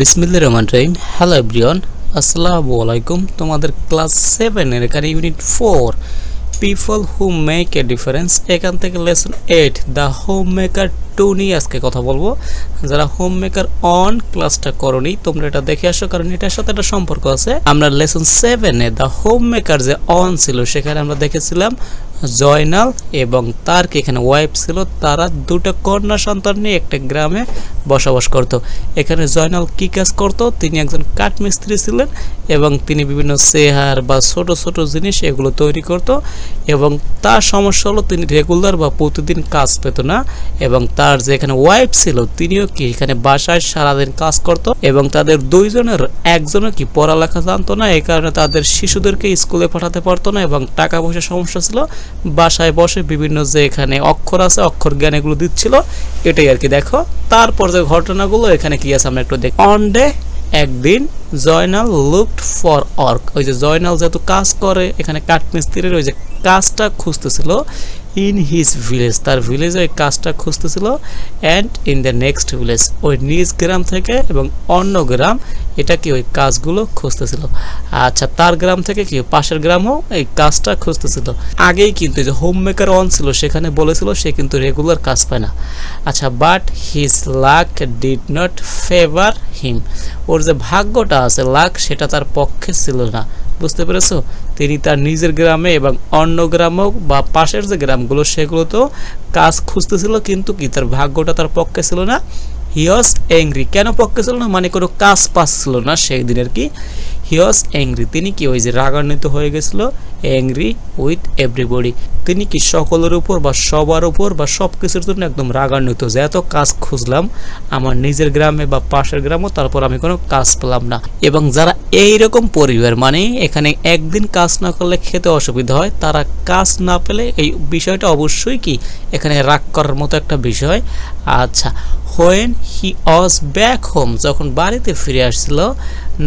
বিসমিল্লা রহমান রহিম। Hello everyone আসসালামু আলাইকুম। তোমাদের ক্লাস সেভেনের এখানে unit four people who make a difference এখান থেকে lesson eight the home maker two নিয়ে আজকে কথা বলব। যারা হোম মেকার অন ক্লাসটা করনি, তোমরা এটা দেখে আসো, কারণ এটার সাথে একটা সম্পর্ক আছে। আমরা লেসন সেভেনে দ্য হোম মেকার যে অন ছিল, সেখানে আমরা দেখেছিলাম জয়নাল এবং তার এখানে ওয়াইফ ছিল, তারা দুটো কন্যা সন্তান নিয়ে একটা গ্রামে বসবাস করত। এখানে জয়নাল কি কাজ করত, তিনি একজন কাঠমিস্ত্রি ছিলেন এবং তিনি বিভিন্ন চেহার বা ছোট ছোট জিনিস এগুলো তৈরি করত এবং তার সমস্যা হলো তিনি রেগুলার বা প্রতিদিন কাজ পেত না এবং তার যে এখানে ওয়াইফ ছিল, তিনিও কি এখানে বাসায় সারাদিন কাজ করত এবং তাদের দুইজনের একজনও কি পড়ালেখা জানতো না, এই কারণে তাদের শিশুদেরকে স্কুলে পাঠাতে পারতো না এবং টাকা পয়সার সমস্যা ছিল। বাসায় বসে বিভিন্ন যে এখানে অক্ষর আছে, অক্ষর জ্ঞান এগুলো দিচ্ছিল, এটাই আর কি। দেখো, তারপর যে ঘটনাগুলো, এখানে কি আছে আমরা একটু দেখ। অন ডে একদিন জয়নাল লুকড ফর অর্ক ওই যে জয়নাল যেহেতু কাজ করে, এখানে কাঠমিস্ত্রির ওই যে কাজটা খুঁজতেছিল ইন হিজ ভিলেজ তার ভিলেজে ওই কাজটা খুঁজতেছিল and in the next village ওই নিজ গ্রাম থেকে এবং অন্য গ্রাম এটা কি ওই কাজগুলো খুঁজতেছিল। আচ্ছা তার গ্রাম থেকে কি পাশের গ্রামও এই কাজটা খুঁজতেছিল? আগেই কিন্তু যে হোম মেকার অন ছিল, সেখানে বলেছিল সে কিন্তু রেগুলার কাজ পায় না। আচ্ছা but his luck did not favour him ওর যে ভাগ্যটা আছে লাক সেটা তার পক্ষে ছিল না। বুঝতে পেরেছ? তিনি তার নিজের গ্রামে এবং অন্য গ্রামেও বা পাশের যে গ্রামগুলো, সেগুলোতেও কাজ খুঁজতেছিল, কিন্তু কি তার ভাগ্যটা তার পক্ষে ছিল না। হি ওয়াজ অ্যাংরি কেন পক্ষে ছিল না? মানে কোনো কাজ পাচ্ছিল না সেই দিনের কি। হি ওয়াজ অ্যাংরি তিনি কি ওই যে রাগান্বিত হয়ে গেছিল? অ্যাংরি উইথ এভরিবডি তিনি কি সকলের উপর বা সবার উপর বা সব কিছুর জন্য একদম রাগান্বিত? যে এত কাজ খুঁজলাম, আমার নিজের গ্রামে বা পাশের গ্রামও তারপর আমি কোনো কাজ পেলাম না। এবং যারা এই রকম পরিবার মানে এখানে একদিন কাজ না করলে খেতে অসুবিধা হয়, তারা কাজ না পেলে এই বিষয়টা অবশ্যই কি? এখানে রাগ করার মতো একটা বিষয়। আচ্ছা when he Aja back home যখন বাড়িতে ফিরে আসছিল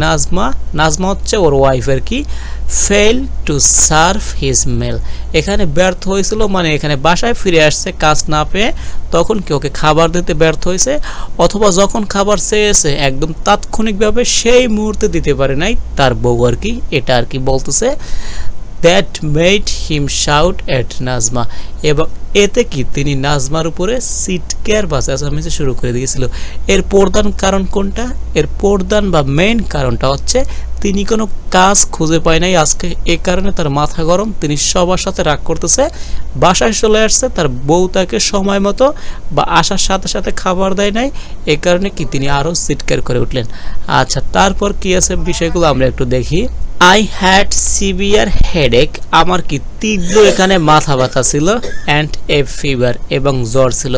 নাজমা নাজমা হচ্ছে ওর ওয়াইফের কি? Fail to serve his meal এখানে ব্যর্থ হয়েছিল মানে এখানে বাসায় ফিরে আসছে, কাজ না পেয়ে তখন কি ওকে খাবার দিতে ব্যর্থ হয়েছে? অথবা যখন খাবার চেয়েছে, একদম তাৎক্ষণিকভাবে সেই মুহূর্তে দিতে পারে নাই, তার বউ আর কি, এটা আর কি বলতেছে that made him shout at Najma. এবং এতে কি তিনি নাজমার উপরে সিটকেয়ার বা চেঁচামেচি শুরু করে দিয়েছিল। এর প্রধান কারণ কোনটা? এর প্রধান বা মেইন কারণটা হচ্ছে, তিনি কোনো কাজ খুঁজে পায় নাই। আজকে এ কারণে তার মাথা গরম। তিনি সবার সাথে রাগ করতেছে, বাসায় চলে আসছে, তার বউ তাকে সময় মতো বা আসার সাথে সাথে খাবার দেয় নাই। এ কারণে কি তিনি আরও সিটকেয়ার করে উঠলেন? আচ্ছা তারপর কি আছে বিষয়গুলো আমরা একটু দেখি। আই হ্যাড সিভিয়ার হেডেক আমার কি তীব্র এখানে মাথা ব্যথা ছিল অ্যান্ড এ ফিভার এবং জ্বর ছিল।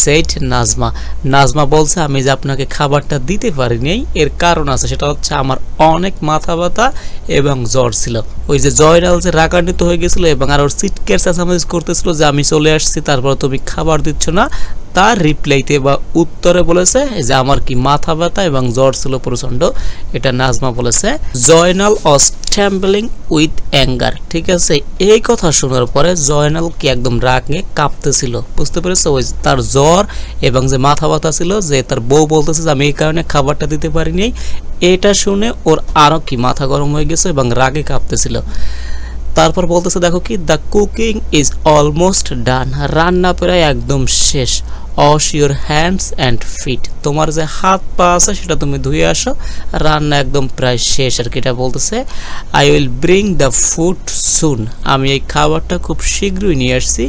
সেট নাজমা। নাজমা বলছে, আমি যে আপনাকে খাবারটা দিতে পারিনি, এর কারণ আছে, সেটা হচ্ছে আমার অনেক মাথা ব্যথা এবং জ্বর ছিল। ওই যে জয়নাল যে রাগান্বিত হয়ে গেছিল এবং আর ওর সিটকের চেঁচামেচি করতেছিল যে আমি চলে আসছি, তারপর তুমি খাবার দিচ্ছ না তার রিপ্লাইতে বা উত্তরে বলেছে যে, আমার কি মাথা ব্যথা এবং জ্বর ছিল প্রচণ্ড? এটা নাজমা বলেছে, জয়নাল অস ট্যাম্বলিং উইথ অ্যাঙ্গার ঠিক আছে, এই কথা শোনার পরে জয়নাল কি একদম রাগে কাঁপতেছিল। বুঝতে পেরেছ? ওই তার জ্বর এবং যে মাথা ব্যথা ছিল, যে তার বউ বলতেছে যে, আমি এই কারণে খাবারটা দিতে পারিনি। এটা শুনে ওর আরও কি মাথা গরম হয়ে গেছে এবং রাগে কাঁপতেছিল। তারপর বলতেছে, দেখো কি the cooking is almost done রান্না প্রায় একদম শেষ। Wash your hands and feet তোমার যে হাত পা আছে, সেটা তুমি ধুয়ে আসো। রান্না একদম প্রায় শেষ। আর কি এটা বলতেছে I will bring the food soon আমি এই খাবারটা খুব শীঘ্রই নিয়ে আসছি।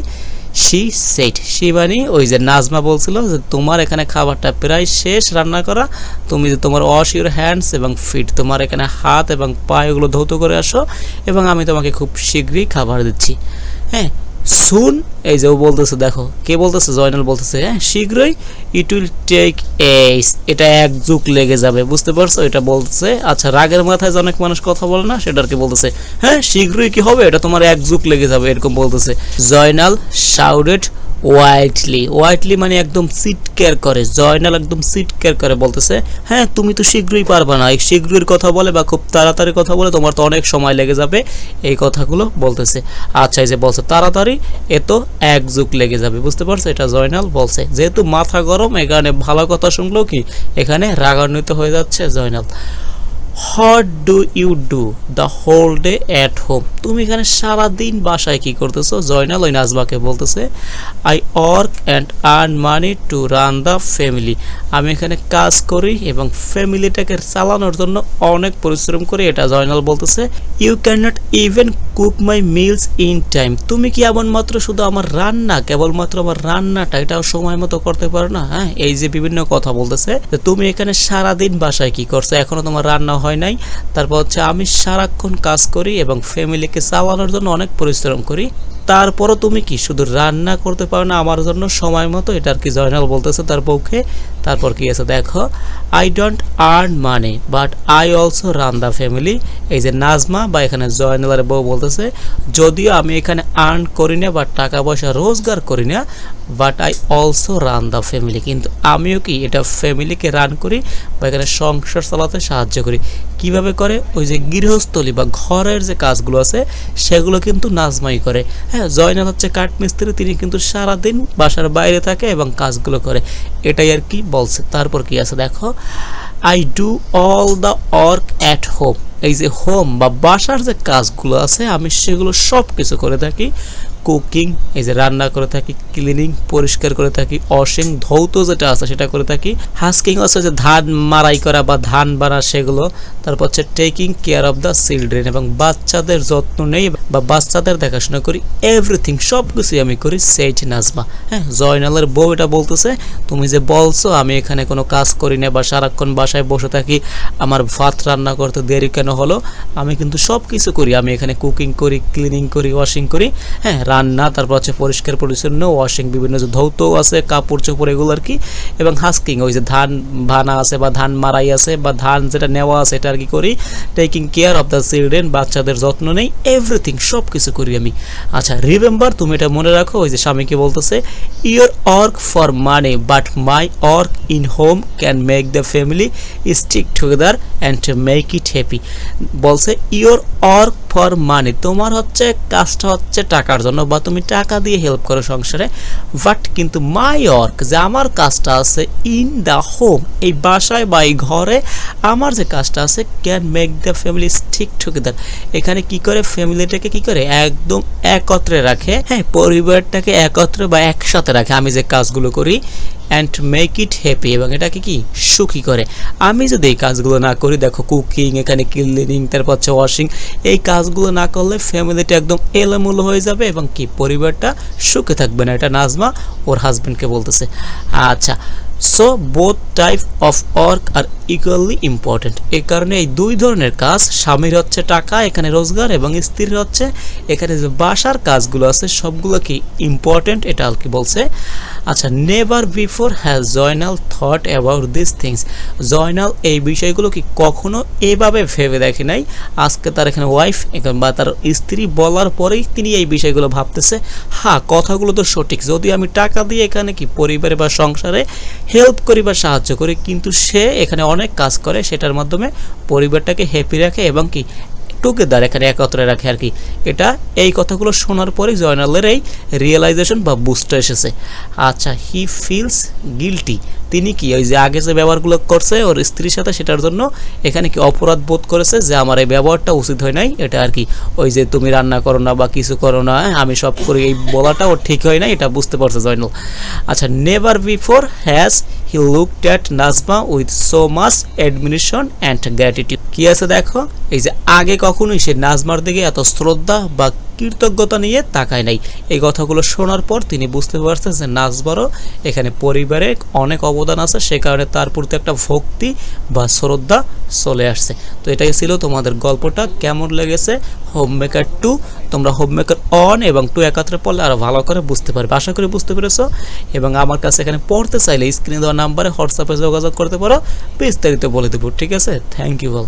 She said. সি মানে ওই যে নাজমা বলছিল যে তোমার এখানে খাবারটা প্রায় শেষ রান্না করা। তুমি যে তোমার ওয়াশ ইউর হ্যান্ডস এবং ফিট তোমার এখানে হাত এবং পা এগুলো ধৌত করে আসো এবং আমি তোমাকে খুব শীঘ্রই খাবার দিচ্ছি। হ্যাঁ সুন এই যে ও বলতেছে, দেখো, কে বলতেছে? জয়নাল বলতেছে হ্যাঁ শীঘ্রই ইট উইল টেক এইস এটা এক যুগ লেগে যাবে, বুঝতে পারছ? এটা বলতেছে আচ্ছা রাগের মাথায় যে অনেক মানুষ কথা বলে না, সেটা আর কি বলতেছে হ্যাঁ শীঘ্রই কি হবে? এটা তোমার এক যুগ লেগে যাবে, এরকম বলতেছে। জয়নাল শাউডেড ওয়াইটলি ওয়াইটলি মানে একদম সিট কেয়ার করে জয়নাল একদম সিট কেয়ার করে বলতেছে হ্যাঁ তুমি তো শীঘ্রই পারবা না। শীঘ্রই কথা বলে বা খুব তাড়াতাড়ি কথা বলে, তোমার তো অনেক সময় লেগে যাবে, এই কথাগুলো বলতেছে। আচ্ছা এই যে বলছে, তাড়াতাড়ি, এ তো এক যুগ লেগে যাবে। বুঝতে পারছ? এটা জয়নাল বলছে। যেহেতু মাথা গরম, এখানে ভালো কথা শুনলেও কি, এখানে রাগান্বিত হয়ে যাচ্ছে Joynal what do you do the whole day at home তুমি এখানে সারাদিন বাসায় কি করতেছো? জয়নাল ওই নাজবাকে বলতেছে I work and earn money to run the family আমি এখানে কাজ করি এবং ফ্যামিলিটাকে চালানোর জন্য অনেক পরিশ্রম করি, এটা জয়নাল বলতেছে। You can not even cook my meals in time তুমি কি এমন মাত্র শুধু আমার রান্না, কেবলমাত্র আমার রান্নাটা, এটাও সময় মতো করতে পারো না? হ্যাঁ এই যে বিভিন্ন কথা বলতেছে তুমি এখানে সারাদিন বাসায় কি করছ? এখনও তোমার রান্না হয় নাই। তারপর হচ্ছে আমি সারাক্ষণ কাজ করি এবং ফ্যামিলিকে চালানোর জন্য অনেক পরিশ্রম করি। তারপরও তুমি কি শুধু রান্না করতে পারো না? আমার জন্য সময় মতো, এটা আর কি জয়নাল বলতেছে তার পক্ষে তারপর কি আছে? দেখো I don't earn money but I also run the family এই যে নাজমা বা এখানে জয়নালের বউ বলতেছে, যদিও আমি এখানে আর্ন করি না বা টাকা পয়সা রোজগার করি না but I also run the family কিন্তু আমিও কি এটা ফ্যামিলিকে রান করি বা এখানে সংসার চালাতে সাহায্য করি? কীভাবে করে? ওই যে গৃহস্থলী বা ঘরের যে কাজগুলো আছে, সেগুলো কিন্তু নাজমাই করে। হ্যাঁ জয়নাল হচ্ছে কাঠমিস্ত্রি, তিনি কিন্তু সারাদিন বাসার বাইরে থাকে এবং কাজগুলো করে। এটাই আর কি বলছে। তারপর কি আছে দেখো? I do all the work at home এই যে হোম বা বাসার যে কাজগুলো আছে, আমি সেগুলো সব কিছু করে থাকি। কুকিং এই যে রান্না করে থাকি ক্লিনিং পরিষ্কার করে থাকি অসিং ধৌত যেটা আছে সেটা করে থাকি। হাস্কিং আছে যে ধান মারাই করা বা ধান বানা সেগুলো, তারপর হচ্ছে taking care of the children এবং বাচ্চাদের যত্ন নেই বা বাচ্চাদের দেখাশোনা করি এভরিথিং সব কিছুই আমি করি সেইট নাজমা হ্যাঁ জয়নালের বউ এটা বলতেছে, তুমি যে বলছো, আমি এখানে কোনো কাজ করি না বা সারাক্ষণ বাসায় বসে থাকি, আমার ভাত রান্না করতে দেরি কেন হলো? আমি কিন্তু সব কিছু করি, আমি এখানে কুকিং করি ক্লিনিং করি ওয়াশিং করি। হ্যাঁ রান্না, তারপর হচ্ছে পরিষ্কার পরিচ্ছন্ন ওয়াশিং বিভিন্ন যে ধৌত আছে, কাপড় চোপড়, এগুলো আর কি, এবং হাস্কিং ওই যে ধান ভানা আছে বা ধান মারাই আছে বা ধান যেটা নেওয়া আছে, এটা আর কি করি taking care of the children বাচ্চাদের যত্ন নেই এভরিথিং সব কিছু করি আমি। আচ্ছা রিমেম্বার তুমি এটা মনে রাখো, ওই যে স্বামীকে বলতেছে your work for money but my work in home can make the family stick together and make it happy বলছে ইয়োর ওয়ার্ক ফর মানি তোমার হচ্ছে কাজটা হচ্ছে টাকার জন্য বা তুমি টাকা দিয়ে হেল্প করো সংসারে। বাট কিন্তু মাই ওয়ার্ক যে আমার কাজটা আছে ইন দ্য হোম এই বাসায় বা এই ঘরে আমার যে কাজটা আছে can make the family stick together এখানে কি করে? ফ্যামিলিটাকে কি করে? একদম একত্রে রাখে। হ্যাঁ পরিবারটাকে একত্রে বা একসাথে রাখে। আমি যে কাজগুলো করি অ্যান্ড মেক ইট হ্যাপি এবং এটাকে কি? সুখী করে। আমি যদি এই কাজগুলো না করি, দেখো কুকিং এখানে ক্লিনিং তারপর হচ্ছে ওয়াশিং এই কাজগুলো না করলে ফ্যামিলিটা একদম এলোমেলো হয়ে যাবে এবং কি? পরিবারটা সুখে থাকবে না। এটা নাজমা ওর হাজব্যান্ডকে বলতেছে। আচ্ছা so both type of work are equally important এই কারণে এই দুই ধরনের কাজ স্বামীর হচ্ছে টাকা, এখানে রোজগার, এবং স্ত্রীর হচ্ছে এখানে যে বাসার কাজগুলো আছে, সবগুলো কি ইম্পর্টেন্ট এটা আর কি বলছে। আচ্ছা never before has Joynal thought about this things Joynal এই বিষয়গুলো কি কখনো এভাবে ভেবে দেখে নাই? আজকে তার এখানে ওয়াইফ এখন বা তার স্ত্রী বলার পরেই তিনি এই বিষয়গুলো ভাবতেছে। হ্যাঁ কথাগুলো তো সঠিক। যদি আমি টাকা দিয়ে এখানে কি পরিবারে বা সংসারে হেল্প করি বা সাহায্য করি, কিন্তু সে এখানে অনেক কাজ করে সেটার মাধ্যমে পরিবারটাকে হ্যাপি রাখে এবং কি টুগেদার এখানে একত্রে রাখে আর কি। এটা এই কথাগুলো শোনার পরেই জয়নালের এই রিয়েলাইজেশন বা বুস্টার এসেছে। আচ্ছা হি ফিলস গিলটি তিনি কি ওই যে আগে যে ব্যবহারগুলো করছে ওর স্ত্রীর সাথে সেটার জন্য এখানে কি অপরাধ বোধ করেছে যে আমার এই ব্যবহারটা উচিত হয় নাই? এটা আর কি ওই যে তুমি রান্না করো না বা কিছু করো না হ্যাঁ, আমি সব করি এই বলাটা ওর ঠিক হয় না এটা বুঝতে পারছে জয়নাল। আচ্ছা never before has he looked at Najma with so much admiration and gratitude কি আছে দেখো? এই যে আগে কখনোই সে নাজমার দিকে এত শ্রদ্ধা বা কৃতজ্ঞতা নিয়ে তাকায় নাই। এই কথাগুলো শোনার পর তিনি বুঝতে পারছেন যে নাজবারও এখানে পরিবারে অনেক অবদান আছে, সে কারণে তার প্রতি একটা ভক্তি বা শ্রদ্ধা চলে আসছে। তো এটাই ছিল তোমাদের গল্পটা, কেমন লেগেছে? হোম মেকার টু তোমরা হোম মেকার অন এবং টু একাত্রে পড়লে আরও ভালো করে বুঝতে পারবে। আশা করি বুঝতে পেরেছ। এবং আমার কাছে এখানে পড়তে চাইলে স্ক্রিনে দেওয়া নাম্বারে হোয়াটসঅ্যাপে যোগাযোগ করতে পারো। বিস্তারিত বলে দেবো, ঠিক আছে? Thank you all